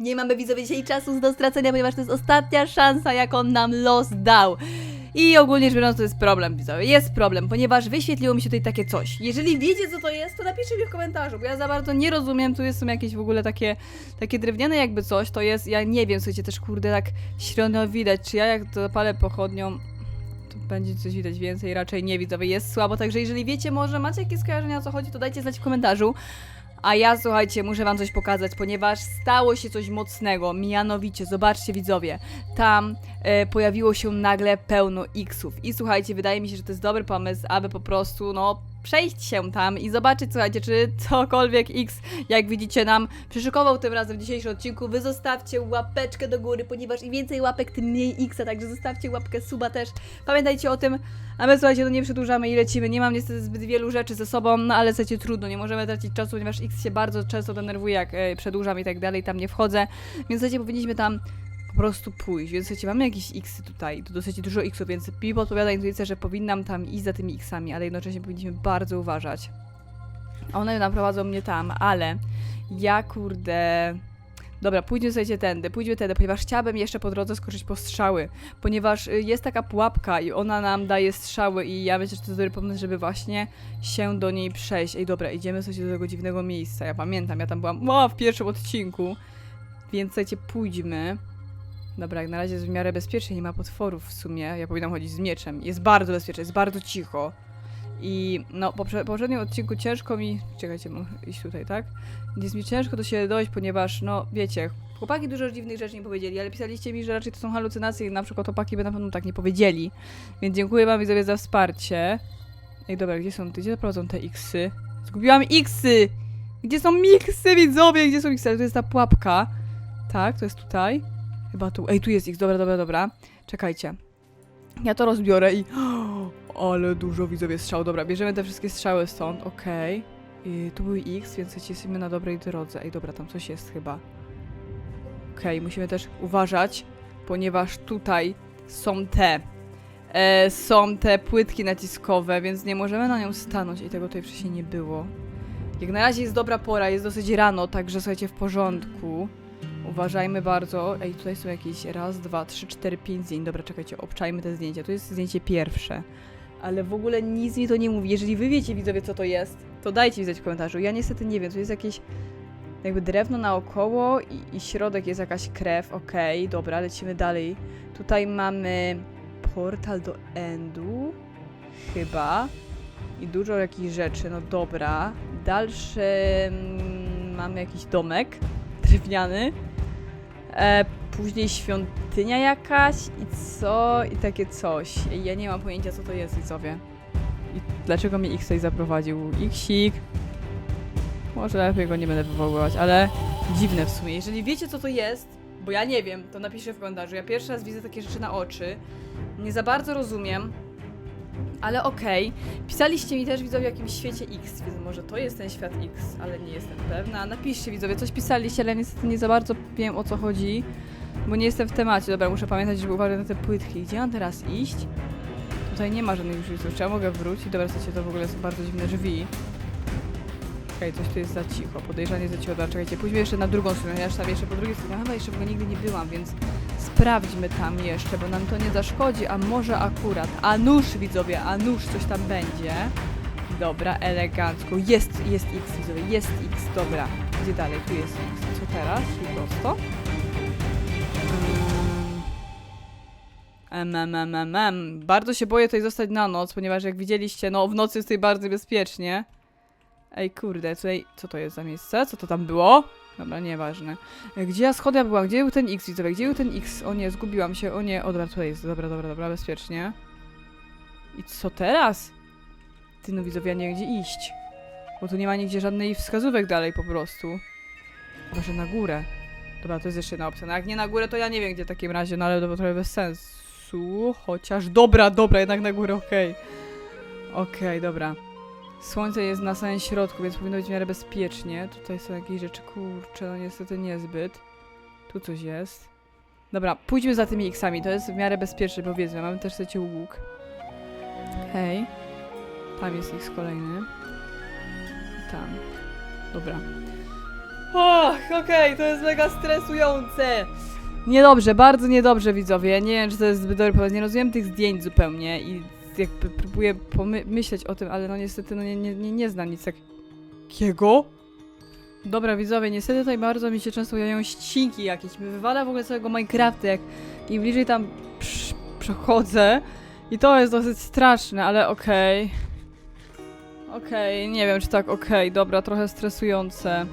Nie mamy widzowie dzisiaj czasu do stracenia, ponieważ to jest ostatnia szansa, jaką nam los dał. I ogólnie rzecz biorąc, to jest problem, widzowie. Jest problem, ponieważ wyświetliło mi się tutaj takie coś. Jeżeli wiecie, co to jest, to napiszcie mi w komentarzu, bo ja za bardzo nie rozumiem. Tu są jakieś w ogóle takie, takie drewniane jakby coś. To jest, ja nie wiem, słuchajcie, też kurde tak średnio widać. Czy ja jak zapalę pochodnią, to będzie coś widać więcej? Raczej nie, widzowie. Jest słabo, także jeżeli wiecie, może macie jakieś skojarzenia, o co chodzi, to dajcie znać w komentarzu. A ja, słuchajcie, muszę wam coś pokazać, ponieważ stało się coś mocnego. Mianowicie, zobaczcie widzowie, tam e, pojawiło się nagle pełno X-ów. I słuchajcie, wydaje mi się, że to jest dobry pomysł, aby po prostu, no, przejść się tam i zobaczyć, słuchajcie, czy cokolwiek X, jak widzicie, nam przyszykował tym razem w dzisiejszym odcinku. Wy zostawcie łapeczkę do góry, ponieważ im więcej łapek, tym mniej X-a, także zostawcie łapkę suba też. Pamiętajcie o tym, a my słuchajcie, no nie przedłużamy i lecimy. Nie mam niestety zbyt wielu rzeczy ze sobą, no ale słuchajcie, trudno, nie możemy tracić czasu, ponieważ X się bardzo często denerwuje, jak e, przedłużam i tak dalej, tam nie wchodzę. Więc słuchajcie, powinniśmy tam prostu pójść. Więc słuchajcie, mamy jakieś X tutaj, tu dosyć dużo Xów, więc mi podpowiada intuicja, że powinnam tam iść za tymi Xami, ale jednocześnie powinniśmy bardzo uważać. One naprowadzą mnie tam, ale ja kurde... Dobra, pójdźmy słuchajcie tędy, pójdźmy tędy, ponieważ chciałabym jeszcze po drodze skoczyć po strzały, ponieważ y, jest taka pułapka i ona nam daje strzały i ja myślę, że to jest dobry pomysł, żeby właśnie się do niej przejść. Ej, dobra, idziemy słuchajcie do tego dziwnego miejsca, ja pamiętam, ja tam byłam o, w pierwszym odcinku, więc słuchajcie, pójdźmy. Dobra, jak na razie jest w miarę bezpiecznie, nie ma potworów w sumie, ja powinnam chodzić z mieczem, jest bardzo bezpiecznie, jest bardzo cicho. I no, po prze- poprzednim odcinku ciężko mi. Czekajcie, mam iść tutaj, tak? Jest mi ciężko do siebie dojść, ponieważ, no, wiecie, chłopaki dużo dziwnych rzeczy nie powiedzieli, ale pisaliście mi, że raczej to są halucynacje i na przykład chłopaki by na pewno tak nie powiedzieli. Więc dziękuję wam widzowie za wsparcie. Ej, dobra, gdzie są, gdzie prowadzą te xy? Zgubiłam xy! Gdzie są miksy, widzowie? Gdzie są xy? To jest ta pułapka. Tak, to jest tutaj. Chyba tu. Ej, tu jest x, dobra, dobra, dobra. Czekajcie. Ja to rozbiorę i... Ale dużo widzowie strzał. Dobra, bierzemy te wszystkie strzały stąd, okej. I Tu były X, więc jesteśmy na dobrej drodze. Ej, dobra, tam coś jest chyba. Okej, musimy też uważać, ponieważ tutaj są te. E, są te płytki naciskowe, więc nie możemy na nią stanąć i tego tutaj wcześniej nie było. Jak na razie jest dobra pora, jest dosyć rano, także słuchajcie, w porządku. Uważajmy bardzo. Ej, tutaj są jakieś raz, dwa, trzy, cztery, pięć zdjęć. Dobra, czekajcie, obczajmy te zdjęcia. Tu jest zdjęcie pierwsze. Ale w ogóle nic mi to nie mówi. Jeżeli wy wiecie, widzowie, co to jest, to dajcie mi znać w komentarzu. Ja niestety nie wiem. Tu jest jakieś jakby drewno naokoło i, i środek jest jakaś krew. Okej, dobra, lecimy dalej. Tutaj mamy portal do Endu. Chyba. I dużo jakichś rzeczy. No dobra. Dalszy mm, mamy jakiś domek drewniany. E, później świątynia jakaś i co? I takie coś. Ja nie mam pojęcia, co to jest, widzowie. I dlaczego mnie X tutaj zaprowadził? Xik. Może lepiej go nie będę wywoływać, ale dziwne w sumie. Jeżeli wiecie, co to jest, bo ja nie wiem, to napiszę w komentarzu. Ja pierwszy raz widzę takie rzeczy na oczy. Nie za bardzo rozumiem, ale okej. Pisaliście mi też widzowie o jakimś świecie X, więc może to jest ten świat X, ale nie jestem pewna. Napiszcie widzowie, coś pisaliście, ale niestety nie za bardzo wiem o co chodzi, bo nie jestem w temacie. Dobra, muszę pamiętać, żeby uważać na te płytki. Gdzie mam teraz iść? Tutaj nie ma żadnych drzwi, czy ja mogę wrócić? Dobra, słuchajcie, to w ogóle są bardzo dziwne drzwi. Okej, coś tu jest za cicho, podejrzanie za cicho. Dobra, czekajcie, pójdźmy jeszcze na drugą stronę, ja tam jeszcze po drugiej stronie, chyba jeszcze w ogóle nigdy nie byłam, więc sprawdźmy tam jeszcze, bo nam to nie zaszkodzi, a może akurat, a nuż widzowie, a nuż coś tam będzie. Dobra, elegancko. Jest, jest X, widzowie, jest X, dobra. Gdzie dalej? Tu jest X. Co teraz? Czyli prosto? Mm. Em. Bardzo się boję tutaj zostać na noc, ponieważ jak widzieliście, no w nocy jest tutaj bardzo bezpiecznie. Ej, kurde, tutaj, co to jest za miejsce? Co to tam było? Dobra, nieważne. E, Gdzie ja schody byłam? Gdzie był ten X, widzowie? Gdzie był ten X? O nie, zgubiłam się, o nie. O, dobra, tutaj jest. Dobra, dobra, dobra, bezpiecznie. I co teraz? Ty, no widzowie, ja nie gdzie iść. Bo tu nie ma nigdzie żadnej wskazówek dalej po prostu. Może na górę. Dobra, to jest jeszcze jedna opcja. No jak nie na górę, to ja nie wiem, gdzie w takim razie, no ale to trochę bez sensu. Chociaż, dobra, dobra, jednak na górę, okej. Okej, dobra. Słońce jest na samym środku, więc powinno być w miarę bezpiecznie. Tutaj są jakieś rzeczy, kurczę, no niestety niezbyt. Tu coś jest. Dobra, pójdźmy za tymi X-ami, to jest w miarę bezpieczne, powiedzmy. Mamy też chcecie łuk. Hej. Tam jest X kolejny. Tam. Dobra. Och, okej, to jest mega stresujące. Niedobrze, bardzo niedobrze widzowie. Nie wiem, czy to jest zbyt pomysł. Nie rozumiem tych zdjęć zupełnie i jakby próbuję pomyśleć o tym, ale no niestety no nie, nie, nie, nie znam nic takiego. Dobra widzowie, niestety tutaj bardzo mi się często jają ścinki jakieś. Mi wywala w ogóle całego Minecrafta, jak im bliżej tam przechodzę. I to jest dosyć straszne, ale okej. Okej, nie wiem czy tak okej, dobra, trochę stresujące.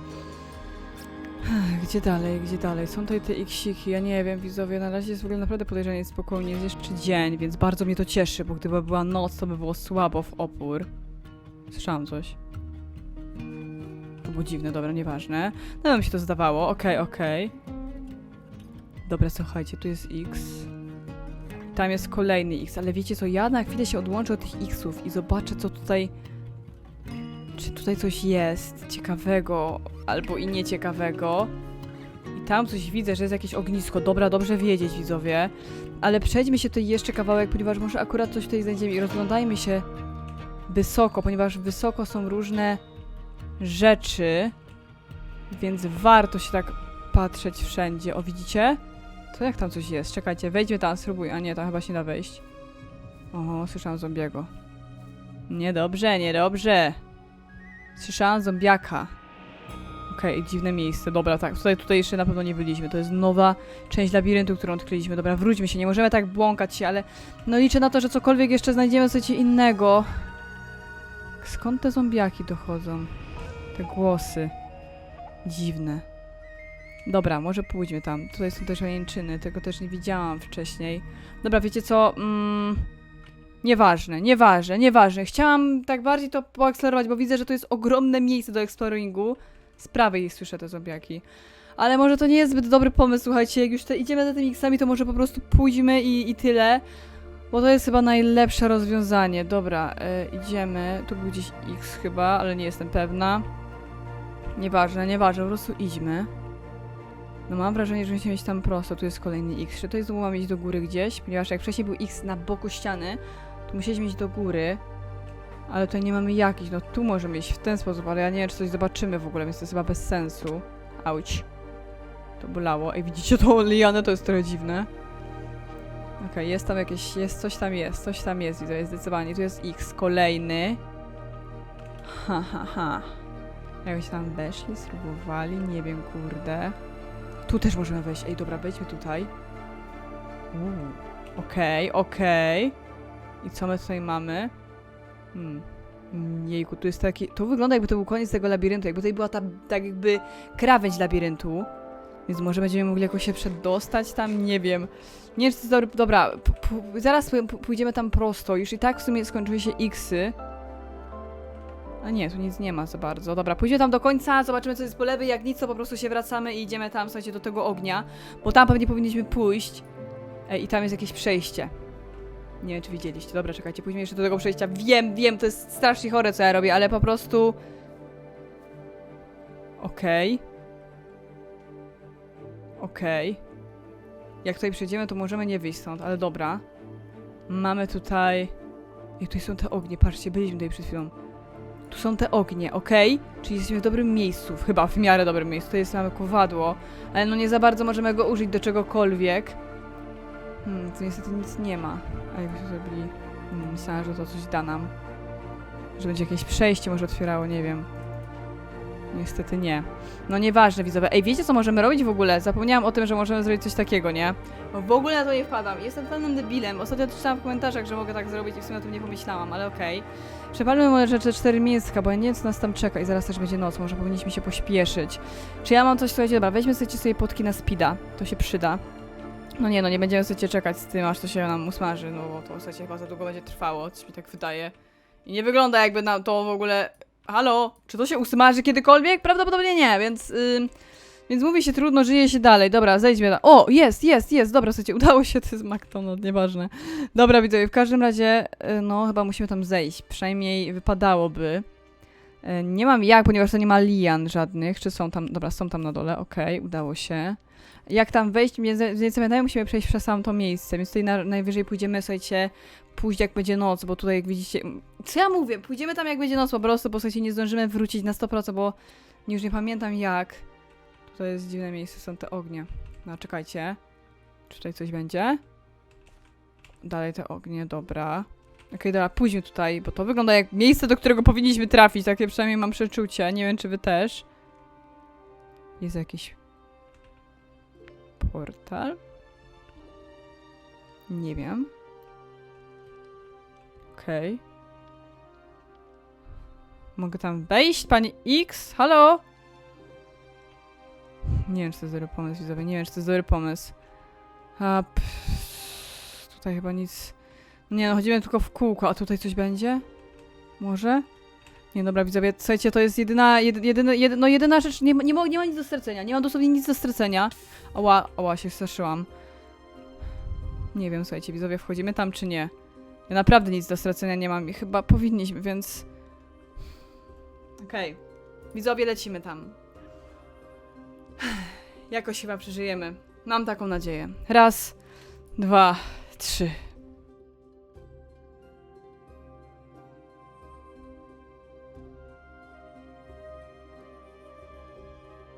Gdzie dalej, gdzie dalej? Są tutaj te iksiki, ja nie wiem, widzowie, na razie jest w ogóle naprawdę podejrzanie spokojnie, jest jeszcze dzień, więc bardzo mnie to cieszy, bo gdyby była noc, to by było słabo w opór. Słyszałam coś. To było dziwne, dobra, nieważne. No mi się to zdawało, okej, okej. Dobra, słuchajcie, tu jest X. Tam jest kolejny X, ale wiecie co, ja na chwilę się odłączę od tych Xów i zobaczę, co tutaj... Czy tutaj coś jest ciekawego, albo i nieciekawego. I tam coś widzę, że jest jakieś ognisko. Dobra, dobrze wiedzieć, widzowie. Ale przejdźmy się tutaj jeszcze kawałek, ponieważ może akurat coś tutaj znajdziemy i rozglądajmy się wysoko, ponieważ wysoko są różne rzeczy, więc warto się tak patrzeć wszędzie. O, widzicie? To jak tam coś jest? Czekajcie, wejdźmy tam, spróbuj. A nie, tam chyba się da wejść. Oho, słyszałam zombiego. Niedobrze, niedobrze. Słyszałam zombiaka. Okej, dziwne miejsce. Dobra, tak, tutaj, tutaj jeszcze na pewno nie byliśmy. To jest nowa część labiryntu, którą odkryliśmy. Dobra, wróćmy się, nie możemy tak błąkać się, ale no liczę na to, że cokolwiek jeszcze znajdziemy coś innego. Skąd te zombiaki dochodzą? Te głosy. Dziwne. Dobra, może pójdźmy tam. Tutaj są też ojęczyny, tego też nie widziałam wcześniej. Dobra, wiecie co? Mm, nieważne, nieważne, nieważne. Chciałam tak bardziej to poeksplorować, bo widzę, że to jest ogromne miejsce do eksploringu. Z prawej słyszę te zombiaki. Ale może to nie jest zbyt dobry pomysł, słuchajcie, jak już te, idziemy za tymi X-ami, to może po prostu pójdźmy i, i tyle. Bo to jest chyba najlepsze rozwiązanie. Dobra, e, idziemy. Tu był gdzieś X chyba, ale nie jestem pewna. Nieważne, nieważne, po prostu idźmy. No mam wrażenie, że musimy iść tam prosto. Tu jest kolejny X. Czy to znowu mamy iść do góry gdzieś? Ponieważ jak wcześniej był X na boku ściany, musieliśmy iść do góry. Ale tutaj nie mamy jakichś. No tu możemy iść w ten sposób, ale ja nie wiem, czy coś zobaczymy w ogóle, więc to jest chyba bez sensu. Auć. To bolało. Ej, widzicie tą lianę? To jest trochę dziwne. Okej, jest tam jakieś, jest, coś tam jest, coś tam jest, widzę, zdecydowanie. Tu jest X, kolejny. Ha, ha, ha. Jakbyś tam weszli, spróbowali, nie wiem, kurde. Tu też możemy wejść. Ej, dobra, wejdźmy tutaj. Uuu, Okej, okej. I co my tutaj mamy? Hmm. Jejku, tu jest taki... To wygląda jakby to był koniec tego labiryntu, jakby tutaj była ta, tak jakby krawędź labiryntu. Więc może będziemy mogli jakoś się przedostać tam, nie wiem. Nie czy to. Dobra, zaraz pójdziemy tam prosto. Już i tak w sumie skończyły się X-y. A nie, tu nic nie ma za bardzo. Dobra, pójdziemy tam do końca, zobaczymy co jest po lewej. Jak nic, to po prostu się wracamy i idziemy tam, słuchajcie, do tego ognia. Bo tam pewnie powinniśmy pójść. Ej, i tam jest jakieś przejście. Nie wiem, czy widzieliście. Dobra, czekajcie, pójdźmy jeszcze do tego przejścia. Wiem, wiem, to jest strasznie chore, co ja robię, ale po prostu... Okej. Okej. Jak tutaj przejdziemy, to możemy nie wyjść stąd, ale dobra. Mamy tutaj... I tutaj są te ognie, patrzcie, byliśmy tutaj przed chwilą. Tu są te ognie, okej? Czyli jesteśmy w dobrym miejscu, chyba w miarę dobrym miejscu. To jest mamy kowadło, ale no nie za bardzo możemy go użyć do czegokolwiek. Hmm, tu niestety nic nie ma. A jakbyśmy zrobili... Hmm, myślałam, że to coś da nam. Że będzie jakieś przejście może otwierało, nie wiem. Niestety nie. No nieważne, widzowie. Ej, wiecie co możemy robić w ogóle? Zapomniałam o tym, że możemy zrobić coś takiego, nie? Bo w ogóle na to nie wpadam. Jestem totalnym debilem. Ostatnio czytałam w komentarzach, że mogę tak zrobić i w sumie o tym nie pomyślałam, ale okej. Przepalmy może te cztery mięska, bo ja nie wiem, co nas tam czeka i zaraz też będzie noc. Może powinniśmy się pośpieszyć. Czy ja mam coś, słuchajcie, dobra, weźmy sobie, sobie potki na speeda. To się przyda. No nie, no nie będziemy sobie czekać z tym, aż to się nam usmaży, no bo to słuchajcie, chyba za długo będzie trwało, coś mi tak wydaje. I nie wygląda jakby nam to w ogóle... Halo? Czy to się usmaży kiedykolwiek? Prawdopodobnie nie, więc... Ym... Więc mówi się trudno, żyje się dalej. Dobra, zejdźmy. Na... O, jest, jest, jest. Dobra, słuchajcie, udało się, to jest McDonald's, nieważne. Dobra, widzowie, w każdym razie, y, no, chyba musimy tam zejść. Przynajmniej wypadałoby. Y, Nie mam jak, ponieważ to nie ma lian żadnych. Czy są tam? Dobra, są tam na dole. Okej, udało się. Jak tam wejść, więc pamiętają, musimy przejść przez samo to miejsce, więc tutaj na, najwyżej pójdziemy, słuchajcie, pójść jak będzie noc, bo tutaj jak widzicie... Co ja mówię? Pójdziemy tam jak będzie noc po prostu, bo słuchajcie, nie zdążymy wrócić na 100%, bo już nie pamiętam jak. Tutaj jest dziwne miejsce, są te ognie. No, czekajcie. Czy tutaj coś będzie? Dalej te ognie, dobra. Okej, dobra, pójdźmy tutaj, bo to wygląda jak miejsce, do którego powinniśmy trafić. Takie przynajmniej mam przeczucie. Nie wiem, czy wy też. Jest jakiś portal? Nie wiem. Okej. Mogę tam wejść, panie X? Halo? Nie wiem, czy to jest dobry pomysł, widzowie. Nie wiem, czy to jest dobry pomysł. A, pff, tutaj chyba nic... Nie no, chodzimy tylko w kółko, a tutaj coś będzie? Może? Nie, dobra, widzowie, słuchajcie, to jest jedyna, jedy, jedyna, jedy, no jedyna rzecz, nie, ma- nie, ma, nie ma nic do stracenia, nie mam dosłownie nic do stracenia. Ała, ała, się straszyłam. Nie wiem, słuchajcie, widzowie, wchodzimy tam czy nie? Ja naprawdę nic do stracenia nie mam i chyba powinniśmy, więc... Okej. Widzowie, lecimy tam. Jakoś chyba przeżyjemy. Mam taką nadzieję. Raz, dwa, trzy.